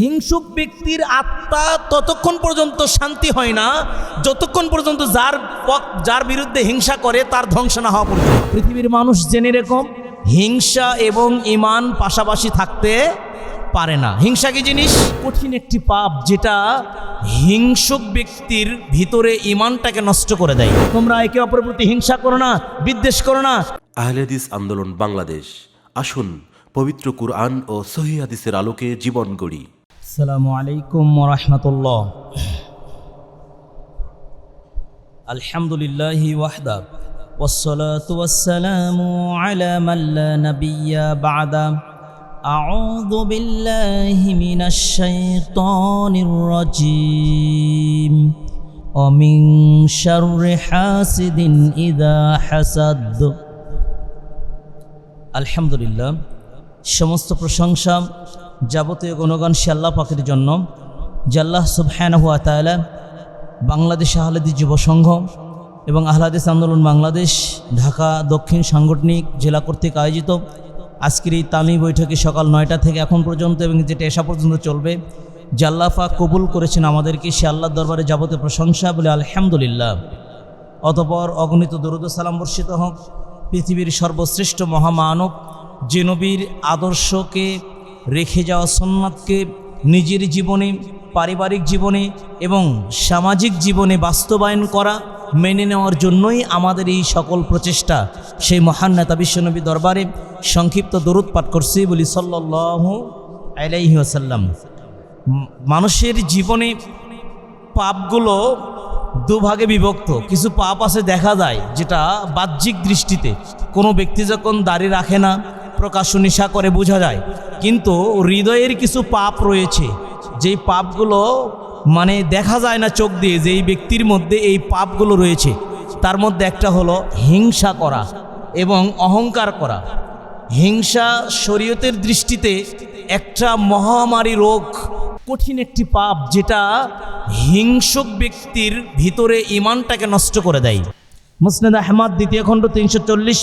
হিংসুক ব্যক্তির আত্মা ততক্ষণ পর্যন্ত শান্তি হয় না, যতক্ষণ পর্যন্ত যার যার বিরুদ্ধে হিংসা করে তার ধ্বংস না হওয়া পর্যন্ত। পৃথিবীর মানুষ জেনে রেখম হিংসা এবং ইমান পাশাপাশি থাকতে পারে না। হিংসা কি জিনিস? কঠিন একটি পাপ যেটা হিংসুক ব্যক্তির ভিতরে ইমানটাকে নষ্ট করে দেয়। তোমরা একে অপরের প্রতি হিংসা করো না, বিদ্বেষ করো না। আহলেদিস আন্দোলন বাংলাদেশ। আসুন পবিত্র কুরআন ও সহি হাদিসের আলোকে জীবন গড়ি। আসসালামু আলাইকুম রহমতুল্লাহ আলহামদুলিল্লাহ ওয়াহদা والصلاة والسلام على من لا نبي بعد أعوذ بالله من الشيطان الرجيم ومن شر حاسد إذا حسد আলহামদুলিল্লাহ সমস্ত প্রশংসা যাবতীয় গুণগান সে আল্লাহ পাকের জন্য। জাল্লাহ সুবহানাহুয়া তাআলা বাংলাদেশ আহলাদি যুব সংঘ এবং আহলাদিস আন্দোলন বাংলাদেশ, ঢাকা, দক্ষিণ সাংগঠনিক জেলা কর্তৃক আয়োজিত। আজকের এই তালিম বৈঠকে সকাল নয়টা থেকে এখন পর্যন্ত এবং যেটা এসা পর্যন্ত চলবে জাল্লাফা কবুল করেছেন আমাদেরকে সে আল্লাহর দরবারে যাবতীয় প্রশংসা বলে আলহামদুলিল্লাহ। অতপর অগণিত দরুদ সালাম বর্ষিত হোক। পৃথিবীর সর্বশ্রেষ্ঠ মহামানব, যে নবীর আদর্শকে রেখে যাওয়া সন্ন্যাতকে নিজের জীবনে, পারিবারিক জীবনে এবং সামাজিক জীবনে বাস্তবায়ন করা, মেনে নেওয়ার জন্যই আমাদের এই সকল প্রচেষ্টা। সেই মহান নেতা বিশ্বনবী দরবারে সংক্ষিপ্ত দরুদ পাঠ করছি বলি সাল্লাহ আলাইহি আসাল্লাম মানুষের জীবনে পাপগুলো দুভাগে বিভক্ত। কিছু পাপ আছে দেখা যায় যেটা বাহ্যিক দৃষ্টিতে কোনো ব্যক্তি যখন দাড়ি রাখে না প্রকাশ্য নিশা করে বোঝা যায়। কিন্তু হৃদয়ের কিছু পাপ রয়েছে। যেই পাপগুলো মানে দেখা যায় না চোখ দিয়ে যে এই ব্যক্তির মধ্যে এই পাপগুলো রয়েছে, তার মধ্যে একটা হলো হিংসা করা এবং অহংকার করা। হিংসা শরীয়তের দৃষ্টিতে একটা মহামারী রোগ। কঠিন একটি পাপ যেটা হিংসুক ব্যক্তির ভিতরে ইমানটাকে নষ্ট করে দেয়। মুসনাদ আহমদ দ্বিতীয় খণ্ড তিনশো চল্লিশ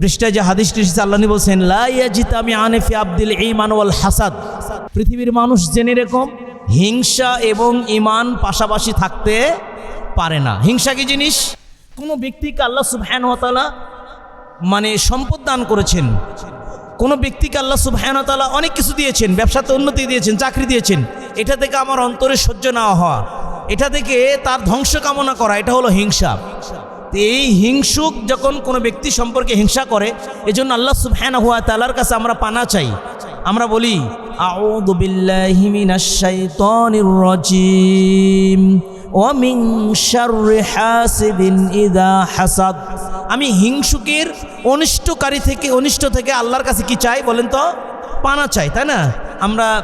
পৃষ্ঠায় যে হাদিসটি এসেছে, আল্লাহ বলছেন লাইয়াজিত আনেফি আব্দুল ইমান ওয়াল হাসাদ। পৃথিবীর মানুষ জেনে রেখম হিংসা এবং ইমান পাশাপাশি থাকতে পারে না। হিংসা কি জিনিস? কোনো ব্যক্তিকে আল্লাহ সুবহানাহু মানে সম্পদ দান করেছেন। কোনো ব্যক্তিকে আল্লাহ সুবহানাহু অনেক কিছু দিয়েছেন, ব্যবসাতে উন্নতি দিয়েছেন, চাকরি দিয়েছেন। এটা থেকে আমার অন্তরে সহ্য না হওয়া, এটা থেকে তার ধ্বংস কামনা করা, এটা হলো হিংসা। এই হিংসুক যখন কোনো ব্যক্তি সম্পর্কে হিংসা করে, এজন্য আল্লাহ সুবহানাহু ওয়া তাআলার কাছে আমরা পানা চাই। আমরা বলি আমি হিংসুকের অনিষ্টকারী থেকে, অনিষ্ট থেকে আল্লাহর কাছে কি চাই বলেন তো? পানা চাই, তাই না? আমরা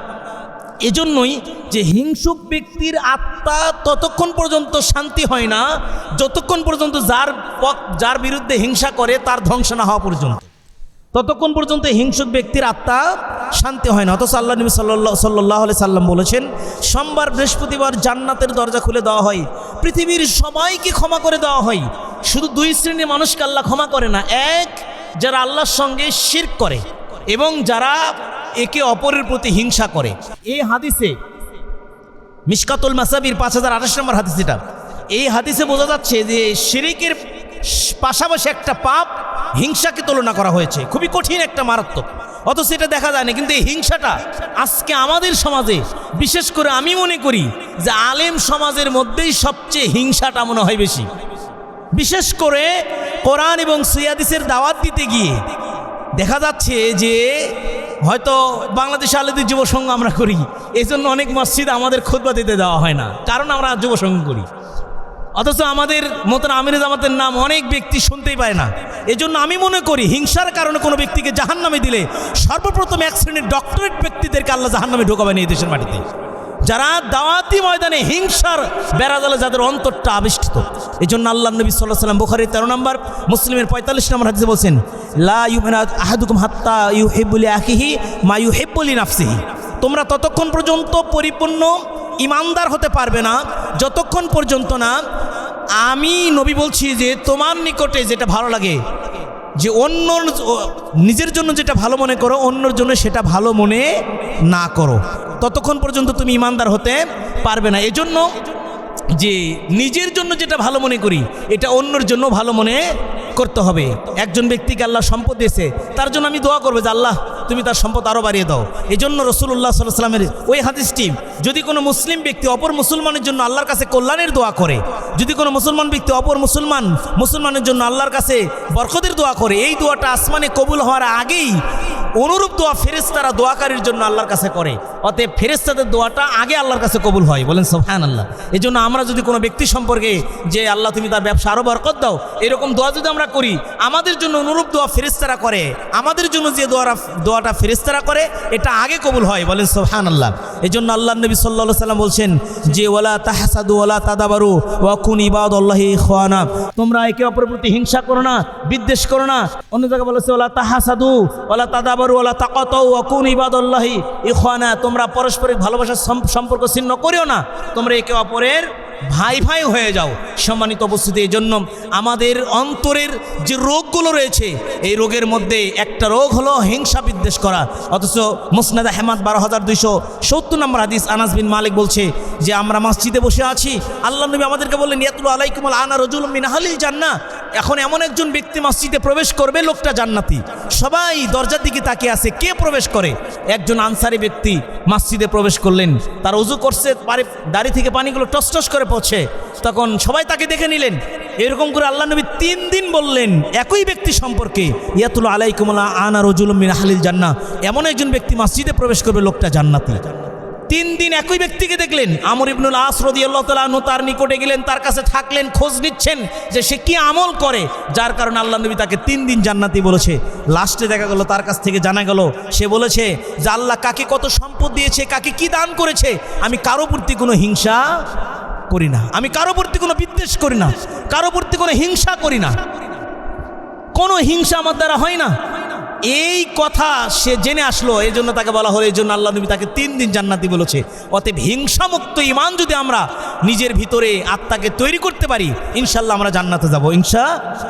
এজন্যই যে হিংসুক ব্যক্তির আত্মা ততক্ষণ পর্যন্ত শান্তি হয় না, যতক্ষণ পর্যন্ত যার যার বিরুদ্ধে হিংসা করে তার ধ্বংস না হওয়া পর্যন্ত। ততক্ষণ পর্যন্ত হিংসুক ব্যক্তির আত্মা শান্তি হয় না। অথচ আল্লাহ নবী সাল্লাহ সাল্লাহ সাল্লাম বলেছেন, সোমবার, বৃহস্পতিবার জান্নাতের দরজা খুলে দেওয়া হয়, পৃথিবীর সবাইকে ক্ষমা করে দেওয়া হয়। শুধু দুই শ্রেণির মানুষকে আল্লাহ ক্ষমা করে না, এক যারা আল্লাহর সঙ্গে শির করে এবং যারা একে অপরের প্রতি হিংসা করে। এই হাদিসে মিসকাতুল মাসাবির পাঁচ হাজার আঠাশ নম্বর হাদিস এটা। এই হাদিসে বোঝা যাচ্ছে যে শিরিকের পাশাপাশি একটা পাপ হিংসাকে তুলনা করা হয়েছে। খুবই কঠিন একটা মারাত্মক। অথচ এটা দেখা যায় না, কিন্তু এই হিংসাটা আজকে আমাদের সমাজে, বিশেষ করে আমি মনে করি যে আলেম সমাজের মধ্যেই সবচেয়ে হিংসাটা মনে হয় বেশি। বিশেষ করে কোরআন এবং সুয়াদিসের দাওয়াত দিতে গিয়ে দেখা যাচ্ছে যে হয়তো বাংলাদেশ আলেদি যুবসংঘ আমরা করি এই জন্য অনেক মসজিদ আমাদের খোদবা দিতে দেওয়া হয় না, কারণ আমরা যুবসংঘ করি। অথচ আমাদের মতন আমির জামাতের নাম অনেক ব্যক্তি শুনতেই পায় না। এজন্য আমি মনে করি হিংসার কারণে কোনো ব্যক্তিকে জাহান্নামে দিলে সর্বপ্রথম এক শ্রেণির ডক্টরেট ব্যক্তিদেরকে আল্লাহ জাহান্নামে ঢোকাবেন এই দেশের মাটিতে। যারা দাওয়াতি ময়দানে হিংসার বেড়াজালে যাদের অন্তরটা আবিষ্ঠিত এই জন্য আল্লাহ নবী সাল্লাহ সাল্লাম বুখারির তেরো নম্বর, মুসলিমের পঁয়তাল্লিশ নম্বর হাদিসে বলছেন, লা আহাদুকুম হাত্তা ইউ হেব্বুলি আকিহি মা ইউ হেব্বুলি নাফসিহি তোমরা ততক্ষণ পর্যন্ত পরিপূর্ণ ইমানদার হতে পারবে না, যতক্ষণ পর্যন্ত না, আমি নবী বলছি যে তোমার নিকটে যেটা ভালো লাগে যে অন্য নিজের জন্য যেটা ভালো মনে করো, অন্যর জন্য সেটা ভালো মনে না করো। ততক্ষণ পর্যন্ত তুমি ইমানদার হতে পারবে না। এজন্য যে নিজের জন্য যেটা ভালো মনে করি, এটা অন্যর জন্য ভালো মনে করতে হবে। একজন ব্যক্তিকে আল্লাহ সম্পদ দিয়েছে, তার জন্য আমি দোয়া করব যে আল্লাহ তুমি তার সম্পদ আরও বাড়িয়ে দাও। এই জন্য রসুল্লাহ সাল্লাহ সাল্লামের ওই হাদিসটি যদি কোনো মুসলিম ব্যক্তি অপর মুসলমানের জন্য আল্লাহর কাছে কল্যাণের দোয়া করে, যদি কোনো মুসলমান ব্যক্তি অপর মুসলমান মুসলমানের জন্য আল্লাহর কাছে বরকতের দোয়া করে, এই দোয়াটা আসমানে কবুল হওয়ার আগেই অনুরূপ দোয়া ফেরেস্তারা দোয়াকারীর জন্য আল্লাহর কাছে করে। অতএব ফেরেস্তাদের দোয়াটা আগে আল্লাহর কাছে কবুল হয়। বলেন সোহান আল্লাহ এই জন্য আমরা যদি কোনো ব্যক্তি সম্পর্কে যে, আল্লাহ, তুমি তার ব্যবসা আরও বরকত দাও, এরকম দোয়া যদি আমরা করি, আমাদের জন্য অনুরূপ দোয়া ফেরেস্তারা করে, আমাদের জন্য যে দোয়ারা, দোয়াটা ফেরেস্তারা করে, এটা আগে কবুল হয়। বলেন সোহান আল্লাহ এই জন্য আল্লাহ নবী সাল্লাহ সাল্লাম বলছেন যে ওলা তাহাসাদু ওলা তাদাবারু ওয়াকুন ইবাদ আল্লাহি খোয়ানা তোমরা একে অপরের প্রতি হিংসা করো না, বিদ্বেষ করো না। অন্য জায়গায় বলেছে ওলা তাহাসাদু ওলা তাদাবারু তোমরা পারস্পরিক ভালোবাসার সম্পর্ক ছিন্ন করিও না। তোমরা একে অপরের ভাই ভাই হয়ে যাও। সম্মানিত উপস্থিতি এই জন্য আমাদের অন্তরের যে রোগগুলো রয়েছে, এই রোগের মধ্যে একটা রোগ হলো হিংসা বিদ্বেষ করা। অথচ মুসনাদ আহমদ বারো হাজার দুইশো সত্তর নম্বর হাদিস আনাস বিন মালিক বলছে যে, আমরা মসজিদে বসে আছি, আল্লাহ নবী আমাদেরকে বললেন, ইয়াতুল আলাইকুম আনা রজুল মিনাহালিল জান্না এখন এমন একজন ব্যক্তি মসজিদে প্রবেশ করবে, লোকটা জান্নাতি। সবাই দরজার দিকে তাকিয়ে আছে, কে প্রবেশ করে? একজন আনসারি ব্যক্তি মসজিদে প্রবেশ করলেন, তার উজু করছে দাড়ি থেকে পানিগুলো টস টস করে পড়ছে। তখন সবাই তাকে দেখে নিলেন। এরকম করে আল্লাহ নবী তিন দিন বললেন, একই ব্যক্তি সম্পর্কে, ইয়াতুল আলাইকুমুল্লাহ আনা রজুল মিন হালিল জান্না এমন একজন ব্যক্তি মসজিদে প্রবেশ করবে লোকটা জান্নাতি। তিন দিন একই ব্যক্তিকে দেখলেন, আমর ইবনুল আসরদি আল্লাহ তালু তার নিকটে গেলেন, তার কাছে থাকলেন, খোঁজ নিচ্ছেন যে সে কি আমল করে, যার কারণে আল্লাহ নবী তাকে তিন দিন জান্নাতি বলেছে। লাস্টে দেখা গেল, তার কাছ থেকে জানা গেল, সে বলেছে যে আল্লাহ কাকে কত সম্পদ দিয়েছে, কাকে কি দান করেছে, আমি কারও প্রতি কোনো হিংসা করি না। আমি কারও প্রতি কোনো বিদ্বেষ করি না। কারও প্রতি কোনো হিংসা করি না। কোনো হিংসা আমার দ্বারা হয় না। এই কথা সে জেনে আসলো, এই জন্য তাকে বলা হলো, এই জন্য আল্লাহ নবী তাকে তিন দিন জান্নাতি বলেছে। অতএব হিংসামুক্ত ইমান যদি আমরা নিজের ভিতরে আত্মাকে তৈরি করতে পারি ইনশাল্লাহ আমরা জান্নাতে যাব, ইনশা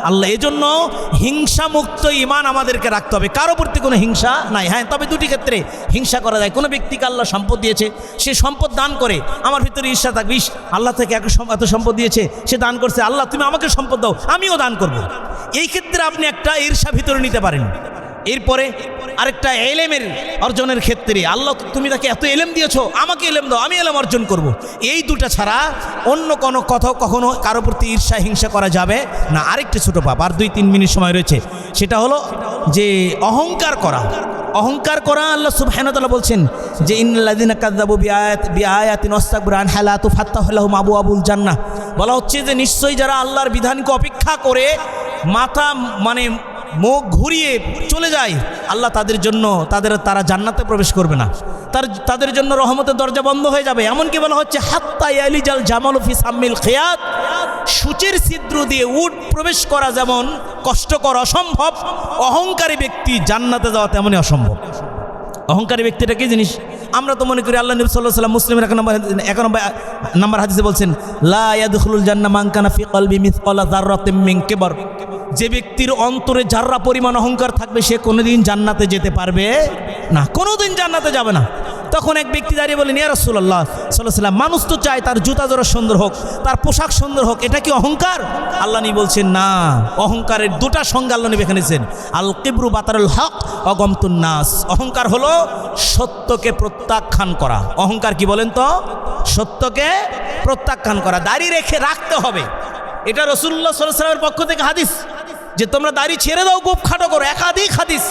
আল্লাহ। এজন্য হিংসামুক্ত ইমান আমাদেরকে রাখতে হবে। কারও প্রতি কোনো হিংসা নাই। হ্যাঁ তবে দুটি ক্ষেত্রে হিংসা করা যায়। কোনো ব্যক্তিকে আল্লাহ সম্পদ দিয়েছে, সে সম্পদ দান করে, আমার ভিতরে ঈর্ষা থাকবে আল্লাহ থেকে এক এত সম্পদ দিয়েছে, সে দান করছে, আল্লাহ তুমি আমাকে সম্পদ দাও, আমিও দান করব। এই ক্ষেত্রে আপনি একটা ঈর্ষা ভিতরে নিতে পারেন। এরপরে আরেকটা এলেমের অর্জনের ক্ষেত্রে, আল্লাহ, তুমি তাকে এত এলেম দিয়েছ, আমাকে এলেম দাও, আমি এলেম অর্জন করব। এই দুটা ছাড়া অন্য কোনো কথা কখনো কারও প্রতি ঈর্ষা, হিংসা করা যাবে না। আরেকটি ছোটো পাপ, আর দুই তিন মিনিট সময় রয়েছে। সেটা হলো যে অহংকার করা। অহংকার করা আল্লাহ সুবহানাহু বলছেন যে আবু আবুল জান্নাহ। বলা হচ্ছে যে, নিশ্চয়ই যারা আল্লাহর বিধানকে অপেক্ষা করে মাথা মানে মুখ ঘুরিয়ে চলে যায়। আল্লাহ তাদের জন্য, তাদের, তারা জান্নাতে প্রবেশ করবে না। তার, তাদের জন্য রহমতের দরজা বন্ধ হয়ে যাবে। এমনকি বলা হচ্ছে, হাত্তা ইয়ালিজাল জামাল ফি সাম্মিল খেয়াত। সূচের ছিদ্র দিয়ে উট প্রবেশ করা যেমন কষ্টকর অসম্ভব, অহংকারী ব্যক্তি জান্নাতে যাওয়া তেমনই অসম্ভব। অহংকারী ব্যক্তিটা কি জিনিস? আমরা তো মনে করি আল্লাহ নবী সাল্লাহ সাল্লাম মুসলিমের এক নম্বর এক নম্বর, নাম্বার হাদিসে বলছেন, লা ইয়াদখুলুল জান্নাহ মান কানা ফি কলবি মিসকালা যাররাতিন মিন কিবর। যে ব্যক্তির অন্তরে যাররা পরিমাণ অহংকার থাকবে, সে কোনোদিন জান্নাতে যেতে পারবে না। কোনোদিন জান্নাতে যাবে না। তখন এক ব্যক্তি দাঁড়িয়ে বলেন, ইয়া রাসূলুল্লাহ, সাল্লাল্লাহু সাল্লাম মানুষ তো চায় তার জুতা জোড়া সুন্দর হোক, তার পোশাক সুন্দর হোক, এটা কি অহংকার? আল্লাহ নি বলছেন, না, অহংকারের দুটা সংজ্ঞা আল্লাহ নবী এখানে দিয়েছেন আল কিবরু বাতারুল হক, অগমতুন নাস। অহংকার হলো সত্যকে প্রত্যাখ্যান করা। অহংকার কি বলেন তো? সত্যকে প্রত্যাখ্যান করা। দাড়ি রেখে রাখতে হবে। এটা রসুল্লাহ সাল্লাহ সাল্লামের পক্ষ থেকে হাদিস। যে তোমরা দাড়ি ছেড়ে দাও, গোপ খাটো করো, একাধিক হাদিস।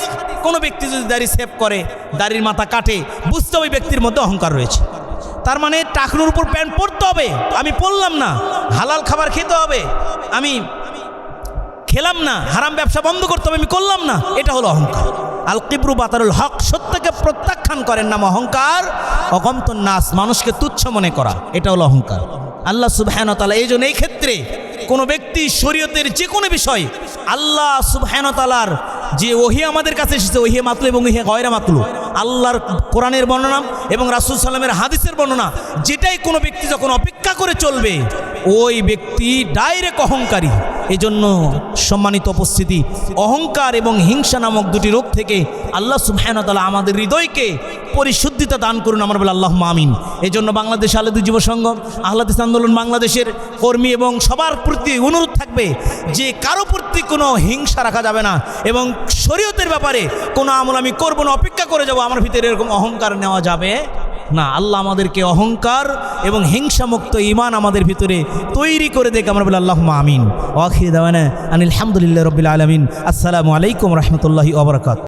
কোনো ব্যক্তি যদি দাড়ি সেভ করে, দাড়ির মাথা কাটে, বুঝতে ওই ব্যক্তির মধ্যে অহংকার রয়েছে। তার মানে টাকনুর উপর প্যান্ট পরতে হবে, আমি পরলাম না, হালাল খাবার খেতে হবে, আমি খেলাম না, হারাম ব্যবসা বন্ধ করতে হবে, আমি করলাম না, এটা হলো অহংকার। আল কিবরু বাতারুল হক, সত্যকে প্রত্যাখ্যান করেন নাম অহংকার অগন্ত নাস মানুষকে তুচ্ছ মনে করা, এটা হলো অহংকার। আল্লাহ সুবহান তালা এই জন্য এই ক্ষেত্রে কোনো ব্যক্তি শরীয়তের যে কোনো বিষয় আল্লাহ সুবহান তালার যে ওহি আমাদের কাছে এসেছে, ওহি মাতলু এবং ওহি গয়রা মাতলু। আল্লাহর কোরআনের বর্ণনা এবং রাসুল সাল্লামের হাদিসের বর্ণনা, যেটাই কোনো ব্যক্তি যখন অপেক্ষা করে চলবে, ওই ব্যক্তি ডাইরেক্ট অহংকারী। এই জন্য সম্মানিত উপস্থিতি, অহংকার এবং হিংসা নামক দুটি রোগ থেকে আল্লাহ সুবহানাহু আমাদের হৃদয়কে পরিশুদ্ধিতা দান করুন। আমার বলে আল্লাহ মামিন এই জন্য বাংলাদেশ আলাদু যুব সংঘ আহ্লাদিস আন্দোলন বাংলাদেশের কর্মী এবং সবার প্রতি অনুরোধ থাকবে যে কারও প্রতি কোনো হিংসা রাখা যাবে না এবং শরীয়তের ব্যাপারে কোনো আমল আমি করব না, অপেক্ষা করে যাব, আমার ভিতরে এরকম অহংকার নেওয়া যাবে না। আল্লাহ আমাদেরকে অহংকার এবং হিংসামুক্ত ইমান আমাদের ভিতরে তৈরি করে দেখে আমরা বলি আল্লাহ আমিন। ওয়াখির দাওয়ানা আনিল হামদুলিল্লাহ রবিল আলমিন। আসসালামু আলাইকুম রহমতুল্লাহি ওবরাকাত